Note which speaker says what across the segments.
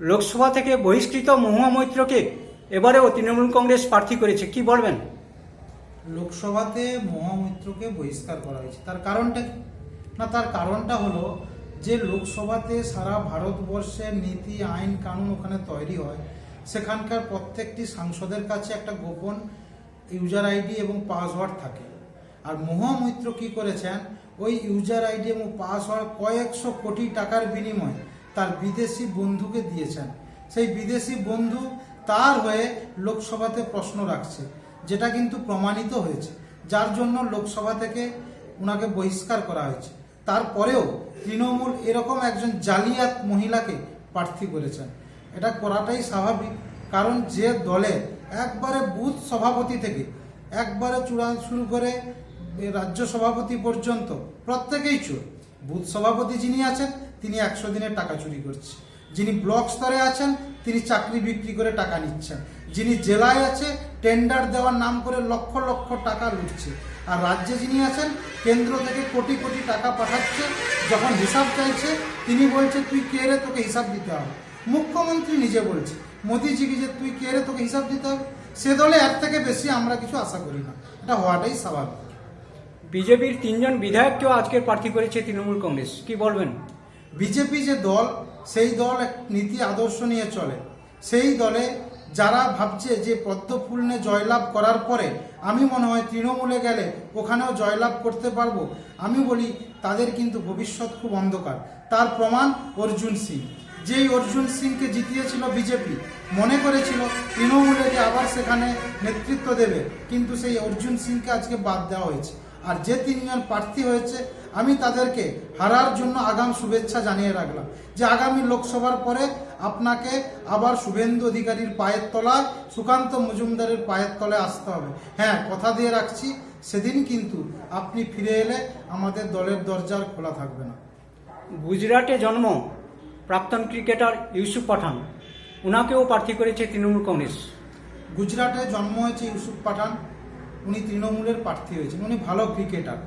Speaker 1: লোকসভা থেকে বহিষ্কৃত মহুয়া মৈত্রকে এবারেও তৃণমূল কংগ্রেস প্রার্থী করেছে। কি বলবেন?
Speaker 2: লোকসভাতে মহামৈত্রকে বহিষ্কার করা হয়েছে। তার কারণটা কি? না, তার কারণটা হলো যে লোকসভাতে সারা ভারতবর্ষের নীতি, আইন, কানুন ওখানে তৈরি হয়। সেখানকার প্রত্যেকটি সাংসদের কাছে একটা গোপন ইউজার আইডি এবং পাসওয়ার্ড থাকে। আর মহামৈত্র কী করেছেন? ওই ইউজার আইডি এবং পাসওয়ার্ড কয়েকশো কোটি টাকার বিনিময়ে তার বিদেশি বন্ধুকে দিয়েছেন। সেই বিদেশি বন্ধু তার হয়ে লোকসভাতে প্রশ্ন রাখছে, যেটা কিন্তু প্রমাণিত হয়েছে। যার জন্য লোকসভা থেকে ওনাকে বহিষ্কার করা হয়েছে। তারপরেও তৃণমূল এরকম একজন জালিয়াত মহিলাকে প্রার্থী করেছেন। এটা করাটাই স্বাভাবিক, কারণ যে দলে একবারে বুথ সভাপতি থেকে একবারে চূড়া শুরু করে রাজ্য সভাপতি পর্যন্ত প্রত্যেকেই চোর। বুথ সভাপতি যিনি আছেন, তিনি একশো দিনের টাকা চুরি করছে যিনি ব্লক স্তরে আছেন, তিনি চাকরি বিক্রি করে টাকা নিচ্ছেন। যিনি জেলায় আছে টেন্ডার দেওয়ার নাম করে লক্ষ লক্ষ টাকা লুটছে। আর রাজ্যে যিনি আছেন, কেন্দ্র থেকে কোটি কোটি টাকা পাঠাচ্ছে। যখন হিসাব চাইছে, তিনি বলছে, তুই কে রে? তোকে হিসাব দিতে হবে। মুখ্যমন্ত্রী নিজে বলছে, মোদিজিকে যে তুই কে রে? তোকে হিসাব দিতে হবে? সে দলে এর থেকে বেশি আমরা কিছু আশা করি না। এটা হওয়াটাই স্বাভাবিক।
Speaker 1: বিজেপির তিনজন বিধায়ককেও আজকের প্রার্থী করেছে তৃণমূল কংগ্রেস। কি বলবেন?
Speaker 2: বিজেপি যে দল, সেই দল এক নীতি আদর্শ নিয়ে চলে। সেই দলে যারা ভাবছে যে পদ্ম জয়লাভ করার পরে আমি মনে হয় তৃণমূলে গেলে ওখানেও জয়লাভ করতে পারব, আমি বলি তাদের কিন্তু ভবিষ্যৎ খুব অন্ধকার। তার প্রমাণ অর্জুন সিং। যেই অর্জুন সিংকে জিতিয়েছিল বিজেপি, মনে করেছিল তৃণমূলে যে আবার সেখানে নেতৃত্ব দেবে, কিন্তু সেই অর্জুন সিংকে আজকে বাদ দেওয়া হয়েছে। আর যে তিনজন প্রার্থী হয়েছে আমি তাদেরকে হারার জন্য আগাম শুভেচ্ছা জানিয়ে রাখলাম। যে আগামী লোকসভার পরে আপনাকে আবার শুভেন্দু অধিকারীর পায়ের তলায় সুকান্ত মজুমদারের পায়ের তলায় আসতে হবে। হ্যাঁ কথা দিয়ে রাখছি সেদিন কিন্তু আপনি ফিরে এলে আমাদের দলের দরজার খোলা থাকবে না।
Speaker 1: গুজরাটে জন্ম প্রাক্তন ক্রিকেটার ইউসুফ পাঠান। ওনাকেও প্রার্থী করেছে তৃণমূল কংগ্রেস।
Speaker 2: গুজরাটে জন্ম হয়েছে ইউসুফ পাঠান। উনি তৃণমূলের প্রার্থী হয়েছেন, উনি ভালো ক্রিকেটার।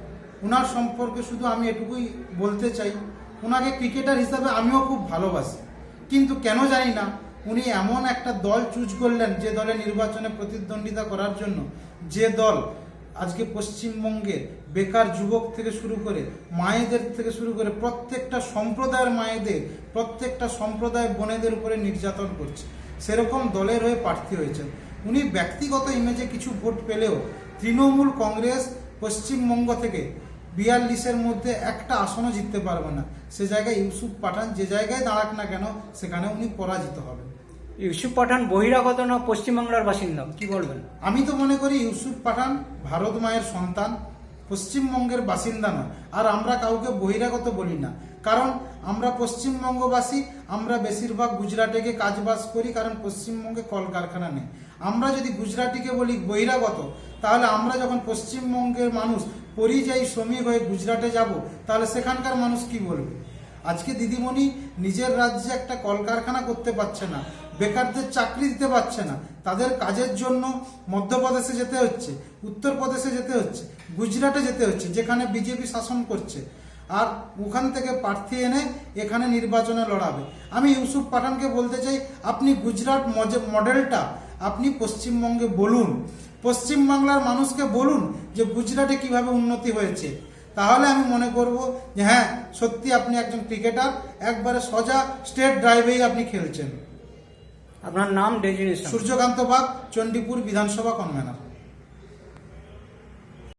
Speaker 2: ওনার সম্পর্কে শুধু আমি এটুকুই বলতে চাই ওনাকে ক্রিকেটার হিসাবে আমিও খুব ভালোবাসি। কিন্তু কেন জানি না, উনি এমন একটা দল চুজ করলেন যে দলে নির্বাচনে প্রতিদ্বন্দ্বিতা করার জন্য। যে দল আজকে পশ্চিমবঙ্গের বেকার যুবক থেকে শুরু করে মায়েদের থেকে শুরু করে প্রত্যেকটা সম্প্রদায়ের মায়েদের, প্রত্যেকটা সম্প্রদায় বোনেদের উপরে নির্যাতন করছে। সেরকম দলের হয়ে প্রার্থী হয়েছেন। উনি ব্যক্তিগত ইমেজে কিছু ভোট পেলেও তৃণমূল কংগ্রেস পশ্চিমবঙ্গ থেকে বিয়াল্লিশের মধ্যে একটা আসনও জিততে পারবে না। সে জায়গায় ইউসুফ পাঠান যে জায়গায় দাঁড়াক না কেন সেখানে উনি পরাজিত হবেন।
Speaker 1: ইউসুফ পাঠান বহিরাগত না পশ্চিমবাংলার বাসিন্দা কি বলবেন?
Speaker 2: আমি তো মনে করি ইউসুফ পাঠান ভারত মায়ের সন্তান পশ্চিমবঙ্গের বাসিন্দা নয়। আর আমরা কাউকে বহিরাগত বলি না। কারণ আমরা পশ্চিমবঙ্গবাসী, আমরা বেশিরভাগ গুজরাটে গিয়ে কাজবাজ করি কারণ পশ্চিমবঙ্গে কলকারখানা নেই। আমরা যদি গুজরাটিকে বলি বহিরাগত, তাহলে আমরা যখন পশ্চিমবঙ্গের মানুষ, পরিযায়ী শ্রমিক হয়ে গুজরাটে যাব, তাহলে সেখানকার মানুষ কি বলবে? আজকে দিদিমণি নিজের রাজ্যে একটা কলকারখানা করতে পারছে না, বেকারদের চাকরি দিতে পারছে না, তাদের কাজের জন্য মধ্যপ্রদেশে যেতে হচ্ছে, উত্তরপ্রদেশে যেতে হচ্ছে, গুজরাটে যেতে হচ্ছে, যেখানে বিজেপি শাসন করছে। আর ওখান থেকে প্রার্থী এনে এখানে নির্বাচনে লড়াবে। আমি ইউসুফ পাঠানকে বলতে চাই আপনি গুজরাট মডেলটা আপনি পশ্চিমবঙ্গে বলুন। পশ্চিমবাংলার মানুষকে বলুন যে গুজরাটে কীভাবে উন্নতি হয়েছে। তাহলে আমি মনে করব যে হ্যাঁ সত্যি আপনি একজন ক্রিকেটার একবারে সজা স্টেট ড্রাইভেই আপনি খেলছেন।
Speaker 1: আপনার নাম ডেজিনেশন।
Speaker 2: সূর্যকান্ত বাগ চণ্ডীপুর বিধানসভা কনভেনার।